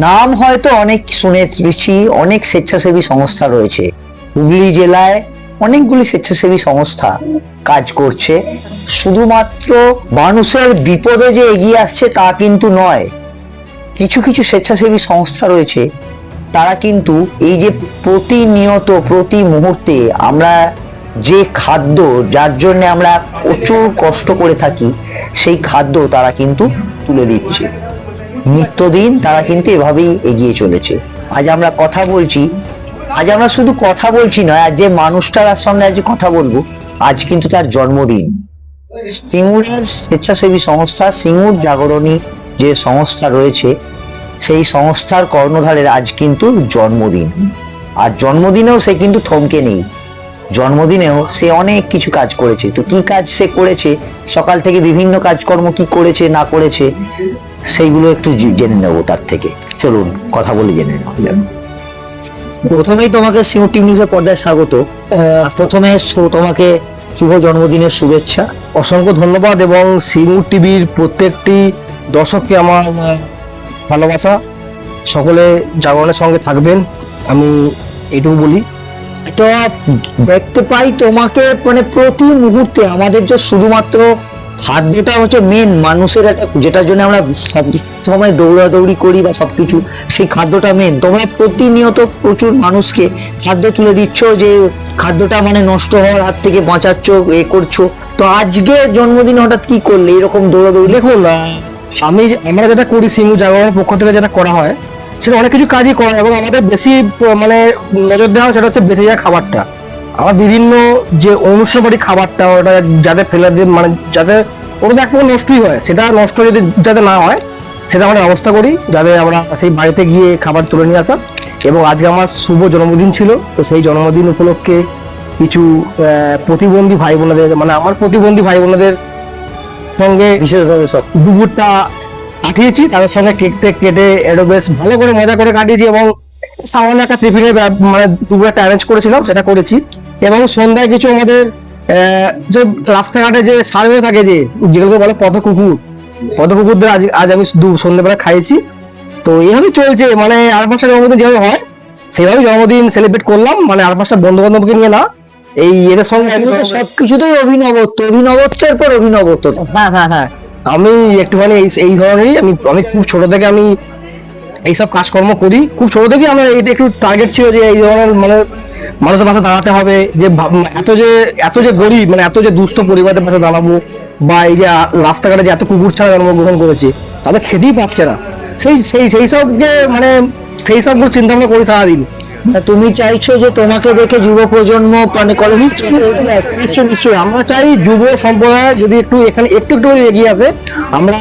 নাম হয়তো অনেক শুনেছি, অনেক স্বেচ্ছাসেবী সংস্থা রয়েছে। হুগলি জেলায় অনেকগুলি স্বেচ্ছাসেবী সংস্থা কাজ করছে। শুধুমাত্র মানুষের বিপদে যে এগিয়ে আসছে তা কিন্তু নয়, কিছু কিছু স্বেচ্ছাসেবী সংস্থা রয়েছে। তারা কিন্তু এই যে প্রতিনিয়ত, প্রতি মুহূর্তে আমরা যে খাদ্য, যার জন্য আমরা প্রচুর কষ্ট করে থাকি, সেই খাদ্য তারা কিন্তু তুলে দিচ্ছে। নিত্যদিন তারা কিন্তু এভাবেই এগিয়ে চলেছে। আজ আমরা কথা বলছি, আজ আমরা শুধু কথা বলছি নয়, আজ যে মানুষটার সঙ্গে আজ কথা বলব, আজ কিন্তু তার জন্মদিন। সিঙ্গুরের স্বেচ্ছাসেবী সংস্থা সিঙ্গুর জাগরণী যে সংস্থা রয়েছে, সেই সংস্থার কর্ণধারের আজ কিন্তু জন্মদিন। আর জন্মদিনেও সে কিন্তু থমকে নেই। জন্মদিনেও সে অনেক কিছু কাজ করেছে। তো কি কাজ সে করেছে? সকাল থেকে বিভিন্ন কাজকর্ম কি করেছে, না করেছে? সেইগুলো একটু জেনে নেব তার থেকে। চলুন কথা বলে জেনে নেওয়া যাক। প্রথমেই তোমাকে টিভি নিউজের পর্দায় স্বাগত। প্রথমে তোমাকে শুভ জন্মদিনের শুভেচ্ছা। অসংখ্য ধন্যবাদ এবং সিঙ্গুর টিভির প্রত্যেকটি দর্শককে আমার ভালোবাসা। সকলে জাগরণের সঙ্গে থাকবেন আমি এইটুকু বলি। তো দেখতে পাই তোমাকে মানে প্রতি মুহূর্তে আমাদের যে শুধুমাত্র খাদ্যটা হচ্ছে মেন মানুষের একটা যেটার জন্য আমরা সব সময় দৌড়াদৌড়ি করি বা সবকিছু সেই খাদ্যটা মেন তোমরা প্রতিনিয়ত প্রচুর মানুষকে খাদ্য তুলে দিচ্ছ যে খাদ্যটা মানে নষ্ট হওয়ার হাত থেকে বাঁচাচ্ছ এ করছ। তো আজকে জন্মদিন হঠাৎ কি করলে? এরকম দৌড়াদৌড়ি? আহ, আমি আমরা যেটা করি সিঙ্গু জাগরণের পক্ষ থেকে যেটা করা হয় সেটা অনেক কিছু কাজই করা এবং আমাদের বেশি মানে নজর দেওয়া সেটা হচ্ছে বেঁচে যাওয়া খাবারটা। বিভিন্ন যে অনুষ্ঠানবাড়ি খাবারটা ওটা যাতে ফেলে দিয়ে মানে যাতে ওটা এক প্রকার নষ্টই হয় সেটা নষ্ট যদি যাতে না হয় সেটা আমরা ব্যবস্থা করি যাতে আমরা সেই বাড়িতে গিয়ে খাবার তুলে নিয়ে আসা। এবং আজকে আমার শুভ জন্মদিন ছিল তো সেই জন্মদিন উপলক্ষে কিছু প্রতিবন্ধী ভাই বোনেদের মানে আমার প্রতিবন্ধী ভাই বোনেদের সঙ্গে বিশেষভাবে সব। দুপুরটা কাটিয়েছি তাদের সঙ্গে কেক টেক কেটে একটু বেশ ভালো করে মজা করে কাটিয়েছি এবং সামান্য একটা টিফিনের মানে দুপুর একটা অ্যারেঞ্জ করেছিলাম সেটা করেছি। এবং সন্ধ্যায় কিছু আমাদের আহ, যে রাস্তাঘাটে যে সার্ভে থাকে যে যেগুলোকে বলে পথ কুকুর পথ কুকুরদের আজ আজ আমি দু- সন্ধ্যেবেলা খাইয়েছি। তো এইভাবে চলছে মানে আর পাঁচটা জন্মদিন যেভাবে হয় সেভাবে জন্মদিন সেলিব্রেট করলাম মানে আর পাঁচটা বন্ধু বান্ধবকে নিয়ে না এই এদের সঙ্গে সবকিছুতেই অভিনবত্ব অভিনবত্বের পর অভিনবত্ব হ্যাঁ হ্যাঁ হ্যাঁ। আমি একটুখানি এই এই ধরনেরই আমি আমি খুব ছোট থেকে আমি এইসব কাজকর্ম করি। খুব ছোট থেকে আমার এটা একটু টার্গেট ছিল যে এই ধরনের মানে মানুষের পাশে দাঁড়াতে হবে যে এত যে এত যে গরিব মানে এত যে দুস্থ পরিবারের পাশে দাঁড়াবো বা এই যে রাস্তাঘাটে যে এত কুকুর ছাড়া জন্মগ্রহণ করেছে তাদের খেতেই পাচ্ছে না। সেই সেই সেই সবকে মানে সেই সবগুলো চিন্তা ভাবনা করি সারাদিন। তুমি চাইছো যে তোমাকে দেখে যুব প্রজন্ম মানে কলেজ নিশ্চয়ই নিশ্চয়ই আমরা চাই যুব সম্প্রদায় যদি একটু এখানে একটু একটু এগিয়ে আসে আমরা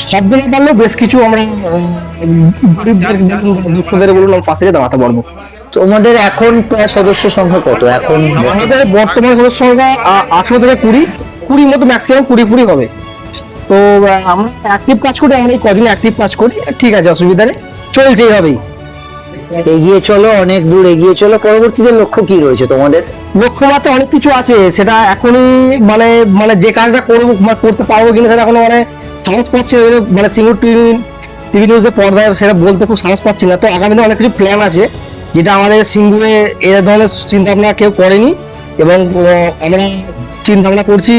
সব দিনে পারলেও বেশ কিছু আমরা গরিবদের দুস্থদের পাশে দাঁড়াতে পারব তোমাদের এখন প্রায় সদস্য সংখ্যা কত? এখন আমাদের বর্তমান সদস্য সংখ্যা আঠেরো থেকে কুড়ি। কুড়ির মতো ম্যাক্সিমাম কুড়ি কুড়ি হবে। তো আমরা অ্যাক্টিভ কাজ করি আমরা এই কদিন অ্যাক্টিভ কাজ করি। ঠিক আছে অসুবিধা নেই। চলছে এইভাবেই এগিয়ে চলো অনেক দূর এগিয়ে চলো। পরবর্তীতে লক্ষ্য কি রয়েছে তোমাদের? লক্ষ্য লক্ষ্যমাত্রা অনেক কিছু আছে। সেটা এখনই মানে মানে যে কাজটা করব বা করতে পারব কিনা সেটা এখনও মানে সাহস পাচ্ছি মানে সিঙ্গুর টিভি টিভি নিউজের পর্দায় সেটা বলতে খুব সাহস পাচ্ছি না। তো আগামী দিনে অনেক কিছু প্ল্যান আছে, যেটা আমাদের সিঙ্গুরে এ ধরনের চিন্তা ভাবনা কেউ করেনি এবং আমরা চিন্তা ভাবনা করছি,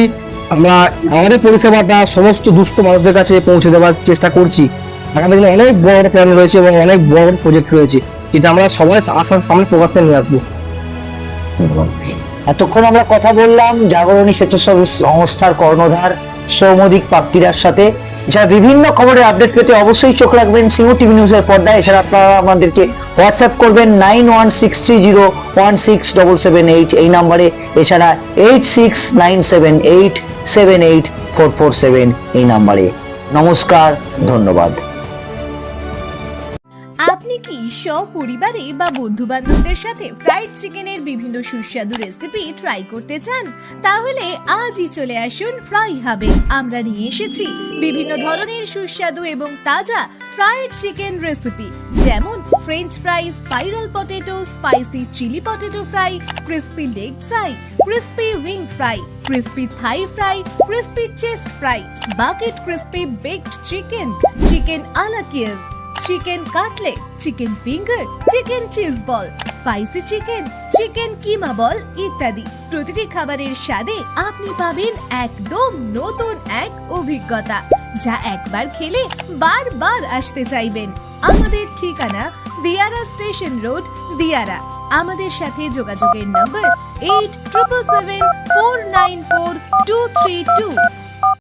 আমরা আমাদের পরিষেবাটা সমস্ত দুস্থ মানুষদের কাছে পৌঁছে দেওয়ার চেষ্টা করছি। আগামী দিনে অনেক বড় বড় প্ল্যান রয়েছে এবং অনেক বড় বড় প্রজেক্ট রয়েছে, যেটা আমরা সবাই আসার সামনে প্রকাশ্যে নিয়ে আসব। এতক্ষণ আমরা কথা বললাম, জাগরণী স্বেচ্ছাসেবী সংস্থার কর্ণধার সৌমদিক প্রাপ্তিরার সাথে। যা বিভিন্ন খবরের আপডেট পেতে অবশ্যই চোখ রাখবেন সিও টিভি নিউজের পর্দায়। এছাড়া আপনারা আমাদেরকে হোয়াটসঅ্যাপ করবেন nine one six three zero one six double seven eight এই নাম্বারে। এছাড়া eight six nine seven eight seven eight four four seven এই নাম্বারে। নমস্কার, ধন্যবাদ। সপরিবারে বা বন্ধু বান্ধবদের সাথে ফ্রাইড চিকেনের বিভিন্ন সুস্বাদু রেসিপি ট্রাই করতে চান, তাহলে আজই চলে আসুন ফ্রাই হাবে আমরা নিয়ে এসেছি বিভিন্ন ধরনের সুস্বাদু এবং তাজা ফ্রাইড চিকেন রেসিপি যেমন French fry spiral potato spicy chilli potato fry crispy leg fry crispy wing fry crispy thigh fry crispy chest fry bucket crispy baked chicken chicken a la Kiev chicken cutlet chicken finger chicken cheese ball spicy chicken chicken keema ball ইত্যাদি। প্রতিটি খাবারের স্বাদে আপনি পাবেন একদম নতুন এক অভিজ্ঞতা, যা একবার খেলে বারবার আসতে চাইবেন। আমাদের ঠিকানা দিয়ারা স্টেশন রোড, দিয়ারা। আমাদের সাথে যোগাযোগের number eight triple seven four nine four two three two